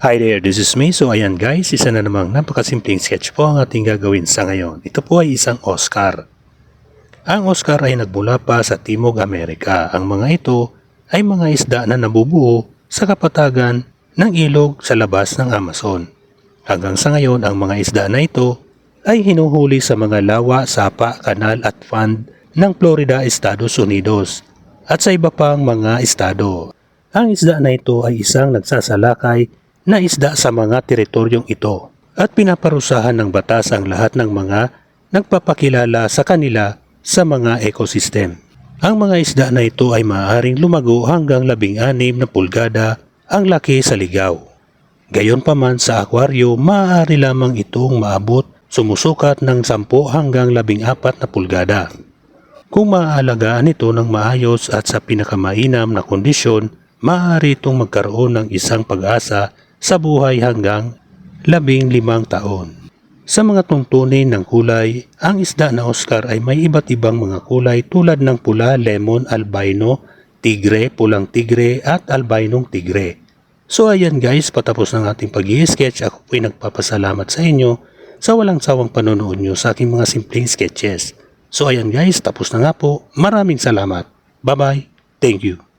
Hi there, this is me. So ayan guys, isa na namang napakasimpleng sketch po ang ating gagawin sa ngayon. Ito po ay isang Oscar. Ang Oscar ay nagmula pa sa Timog Amerika. Ang mga ito ay mga isda na nabubuo sa kapatagan ng ilog sa labas ng Amazon. Hanggang sa ngayon, ang mga isda na ito ay hinuhuli sa mga lawa, sapa, kanal at fund ng Florida, Estados Unidos at sa iba pang mga estado. Ang isda na ito ay isang nagsasalakay na isda sa mga teritoryong ito at pinaparusahan ng batas ang lahat ng mga nagpapakilala sa kanila sa mga ecosystem. Ang mga isda na ito ay maaaring lumago hanggang labing anim na pulgada ang laki sa ligaw. Gayon pa man sa aquaryo, maaari lamang itong maabot sumusukat ng 10 hanggang 14 na pulgada. Kung maaalagaan ito ng maayos at sa pinakamainam na kondisyon, maaari itong magkaroon ng isang pag-asa sa buhay hanggang 15 taon. Sa mga tuntunin ng kulay, ang isda na Oscar ay may iba't ibang mga kulay tulad ng pula, lemon, albino, tigre, pulang tigre at albinong tigre. So ayan guys, patapos ng ating pag sketch ako po'y nagpapasalamat sa inyo sa walang sawang panonood nyo sa aking mga simpleng sketches. So ayan guys, tapos na nga po. Maraming salamat. Bye-bye. Thank you.